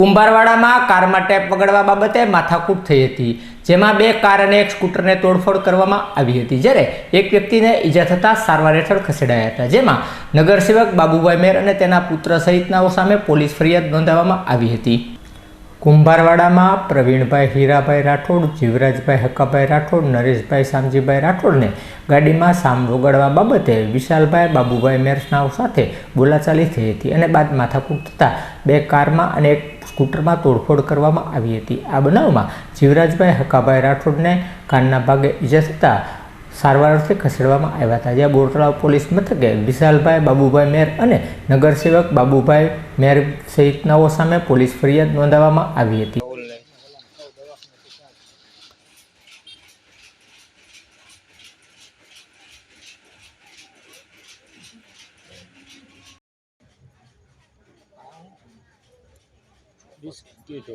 કુંભારવાડામાં કારમાં ટેપ વગાડવા બાબતે માથાકૂટ થઈ હતી, જેમાં બે કાર અને એક સ્કૂટરને તોડફોડ કરવામાં આવી હતી. જ્યારે એક વ્યક્તિને ઈજા થતાં સારવાર હેઠળ ખસેડાયા હતા, જેમાં નગરસેવક બાબુભાઈ મેર અને તેના પુત્ર સહિતનાઓ સામે પોલીસ ફરિયાદ નોંધાવવામાં આવી હતી. કુંભારવાડામાં પ્રવીણભાઈ હીરાભાઈ રાઠોડ, જીવરાજભાઈ હકાભાઈ રાઠોડ, નરેશભાઈ શામજીભાઈ રાઠોડને ગાડીમાં સામ વગાડવા બાબતે વિશાલભાઈ, બાબુભાઈ મેરસનાઓ સાથે બોલાચાલી થઈ હતી અને બાદ માથાકૂટ થતાં બે કારમાં અને એક સ્કૂટરમાં તોડફોડ કરવામાં આવી હતી. આ બનાવમાં જીવરાજભાઈ હકાભાઈ રાઠોડને કાનના ભાગે ઈજા થતાં સારવાર અર્થે ખસેડવામાં આવ્યા હતા. જ્યાં બોરતળાવ પોલીસ મથકે વિશાલભાઈ બાબુભાઈ મેર અને નગરસેવક બાબુભાઈ મેર સહિતનાઓ સામે પોલીસ ફરિયાદ નોંધાવવામાં આવી હતી. બિસ્કીટો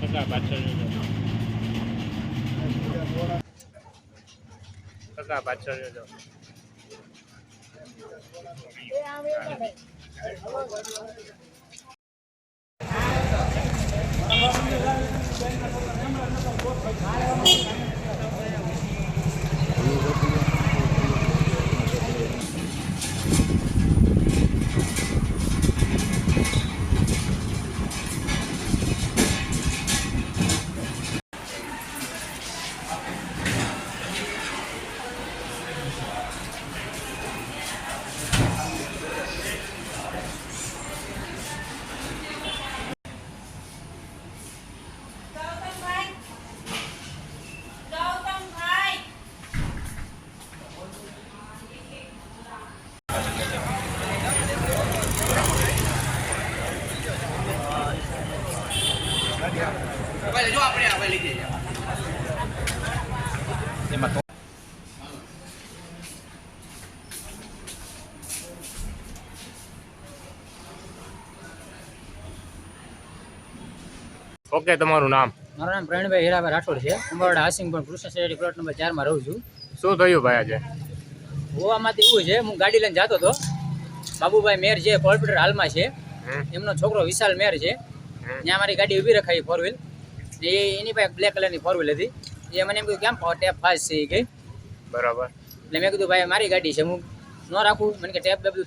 કાકા પાછળ કાકા પાછળ રહેજો ગૌતમભાઈ ઓકે તમારું નામ? મારું નામ પ્રવીણભાઈ હીરાભાઈ રાઠોડ છે. ઉમરવાડા હાસિંગપુર કૃષ્ણ શેરી પ્લોટ નંબર ચારમાં રહું છું. શું થયું ભાઈ આજે? ગોવામાંથી એવું છે હું ગાડી લઈને જતો હતો. બાબુભાઈ મેર છે કોર્પોરેટર હાલમાં છે. એમનો છોકરો વિશાલ મેર છે. ત્યાં મારી ગાડી ઊભી રખાઈ ફોર વ્હીલ એ એની પાસે બ્લેક કલરની ફોર વ્હીલ હતી. એ મને એમ કીધું કેમ ટેપ ફાસ્ટ છે? એ ગઈ બરાબર. એટલે મેં કીધું ભાઈ મારી ગાડી છે હું ન રાખું. મને કે ટેપ બધું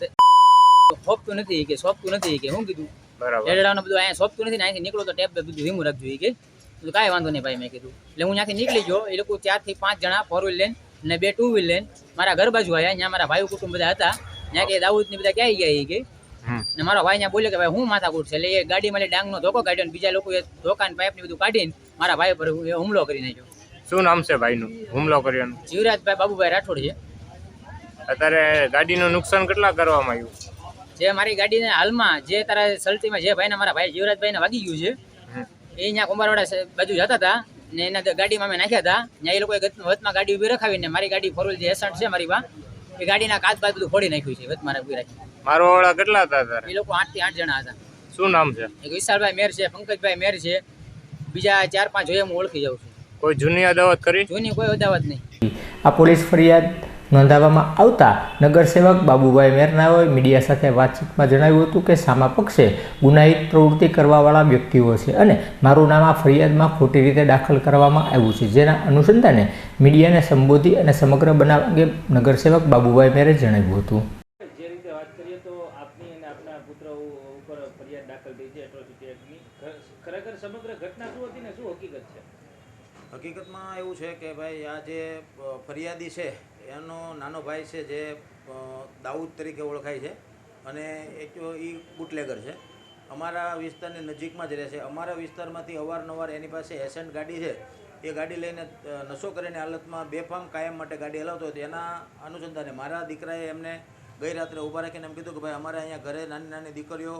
સોંપતું નથી કે સોંપતું નથી કે હું કીધું? બરાબર. રેડાનું બધું અહીંયા સોંપતું નથી ને અહીંથી નીકળો તો ટેપ બધું ધીમું રાખજો એ કે. કીધું કાંઈ વાંધો નહીં ભાઈ મેં કીધું. એટલે હું ત્યાંથી નીકળી ગયો. એ લોકો ચારથી પાંચ જણા ફોર વ્હીલ લઈને ને બે ટુ વ્હીલ લઈને મારા ઘર બાજુ આવ્યા ત્યાં મારા ભાઈ કુટુંબ બધા હતા. ત્યાં કે દાઉદ ને બધા ક્યાંય ગયા એ કે? ને મારો ભાઈ ને બોલ્યો કે ભાઈ હું માથાકૂટ છે. એટલે એ ગાડીમાં લઈ ડાંગનો ધોકો કાઢ્યો બીજા બીજા એ ધોકા ને પાઇપ ને બધું કાઢીને મારા ભાઈ પર હુમલો કરી નાખ્યો. શું નામ છે ભાઈનું? હુમલો કર્યો જીવરાજભાઈ બાબુભાઈ રાઠોડ છે. અત્યારે ગાડીનું નુકસાન કેટલા કરવામાં આવ્યું? જે મારી ગાડીને હાલમાં જે તારા સલતીમાં જે ભાઈને મારા ભાઈ જીવરાજભાઈને વાગી ગયું છે એ અહીંયા કુંભારવાડા બાજુ જતા હતા ને એના ગાડીમાં અમે નાખ્યા હતા. ત્યાં એ લોકોએ વચમાં ગાડી ઊભી રખાવીને મારી ગાડી ફોર વ્હીલ જે એસન્ટ છે મારી બા એ ગાડીના કાચ બાદ બધું ફોડી નાખ્યું છે. વચમાં ઊભી રાખી. મારો વાળા કેટલા હતા તારે? એ લોકો આઠથી આઠ જણા હતા. શું નામ છે? એક વિશાલભાઈ મેર છે પંકજભાઈ મેર છે. બીજા ચાર પાંચ જોઈએ હું ઓળખી જાઉં છું. કોઈ જૂની અદાવત કરી? જૂની કોઈ અદાવત નહીં. આ પોલીસ ફરિયાદ નોંધાવવામાં આવતા નગરસેવક બાબુભાઈ મેરનાઓએ મીડિયા સાથે વાતચીતમાં જણાવ્યું હતું કે સામા પક્ષે ગુનાહિત પ્રવૃત્તિ કરવાવાળા વ્યક્તિઓ છે અને મારું નામ આ ફરિયાદમાં ખોટી રીતે દાખલ કરવામાં આવ્યું છે જેના અનુસંધાને મીડિયાને સંબોધી અને સમગ્ર બનાવ અંગે નગરસેવક બાબુભાઈ મેરે જણાવ્યું હતું જે રીતે વાત કરીએ તો આપની અને આપના પુત્ર ઉ- ઉપર ફરિયાદ દાખલ ખરેખર સમગ્ર ઘટના શું હતી શું હકીકત છે? હકીકતમાં એવું છે કે ભાઈ, આ જે ફરિયાદી છે, એનો નાનો ભાઈ છે જે દાઉદ તરીકે ઓળખાય છે અને એક એ બુટલેગર છે. અમારા વિસ્તારની નજીકમાં જ રહે છે. અમારા વિસ્તારમાંથી અવારનવાર એની પાસે એસન્ટ ગાડી છે. એ ગાડી લઈને નશો કરીને હાલતમાં બેફામ કાયમ માટે ગાડી હલાવતો હતો. એના અનુસંધાને મારા દીકરાએ એમને ગઈ રાત્રે ઊભા રાખીને એમ કીધું કે ભાઈ, અમારે અહીંયા ઘરે નાની નાની દીકરીઓ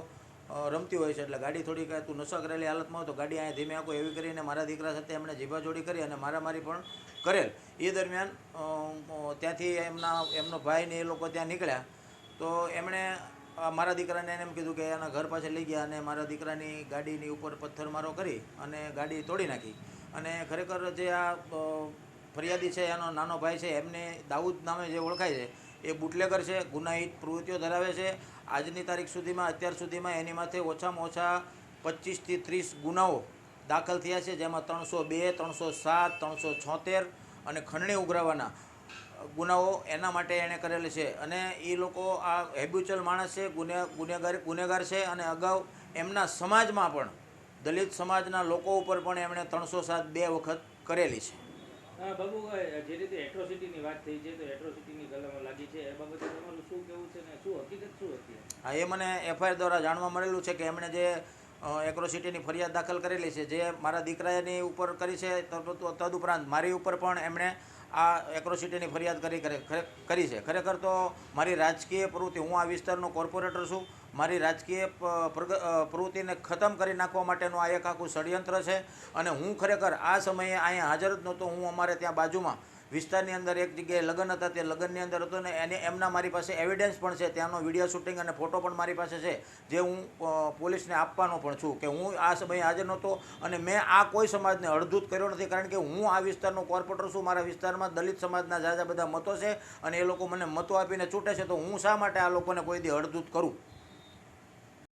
રમતી હોય છે એટલે ગાડી થોડીક તું નશા કરેલી હાલતમાં હોય તો ગાડી અહીંયા ધીમે આંકો એવી કરીને મારા દીકરા સાથે એમણે જીભાજોડી કરી અને મારામારી પણ કરેલ. એ દરમિયાન ત્યાંથી એમના, એમનો ભાઈ ને એ લોકો ત્યાં નીકળ્યા. તો એમણે મારા દીકરાને એને એમ કીધું કે એના ઘર પાસે લઈ ગયા અને મારા દીકરાની ગાડીની ઉપર પથ્થરમારો કરી અને ગાડી તોડી નાખી. અને ખરેખર જે આ ફરિયાદી છે, એનો નાનો ભાઈ છે, એમને દાઉદ નામે જે ઓળખાય છે, એ બુટલેગર છે, ગુનાહિત પ્રવૃત્તિઓ ધરાવે છે. આજની તારીખ સુધીમાં, અત્યાર સુધીમાં એની માથે ઓછામાં ઓછા પચીસથી ત્રીસ ગુનાઓ દાખલ થયા છે, જેમાં ત્રણસો બે, ત્રણસો સાત, ત્રણસો છોતેર અને ખંડણી ઉઘરાવવાના ગુનાઓ એના માટે એણે કરેલ છે. અને એ લોકો આ હેબ્યુચલ માણસ છે, ગુને, ગુનેગાર ગુનેગાર છે અને અગાઉ એમના સમાજમાં પણ, દલિત સમાજના લોકો ઉપર પણ એમણે ત્રણસો સાત બે વખત કરેલી છે. બાબુ જે રીતે એટ્રોસિટીની વાત થઈ છે, તો એટ્રોસિટીની કલમો લાગી છે. એ બાબતે તમારું શું કહેવું છે ને શું હકીકત શું હતી? હા, એ મને એફઆઈઆર દ્વારા જાણવા મળેલું છે કે એમણે જે એક્રોસિટીની ફરિયાદ દાખલ કરેલી છે, જે મારા દીકરાની ઉપર કરી છે તદ- તદુપરાંત મારી ઉપર પણ એમણે આ એક્રોસિટીની ફરિયાદ કરી કરી છે. ખરેખર તો મારી રાજકીય પ્રવૃત્તિ, હું આ વિસ્તારનો કોર્પોરેટર છું. મારી રાજકીય પ્રવૃત્તિને ખતમ કરી નાખવા માટેનું આ એક આખું ષડયંત્ર છે અને હું ખરેખર આ સમયે અહીંયા હાજર જ નહોતો. હું અમારે ત્યાં બાજુમાં વિસ્તારની અંદર એક જગ્યાએ લગ્ન હતા. તે લગ્નની અંદર હતો ને એને, એમના મારી પાસે એવિડન્સ પણ છે. ત્યાંનો વીડિયો શૂટિંગ અને ફોટો પણ મારી પાસે છે, જે હું પોલીસને આપવાનો પણ છું કે હું આ સમયે હાજર નહોતો અને મેં આ કોઈ સમાજને અડધૂત કર્યો નથી. કારણ કે હું આ વિસ્તારનો કોર્પોરેટર છું. મારા વિસ્તારમાં દલિત સમાજના ઝાઝા બધા મતો છે અને એ લોકો મને મતો આપીને ચૂંટે છે. તો હું શા માટે આ લોકોને કોઈ દી અડધૂત કરું?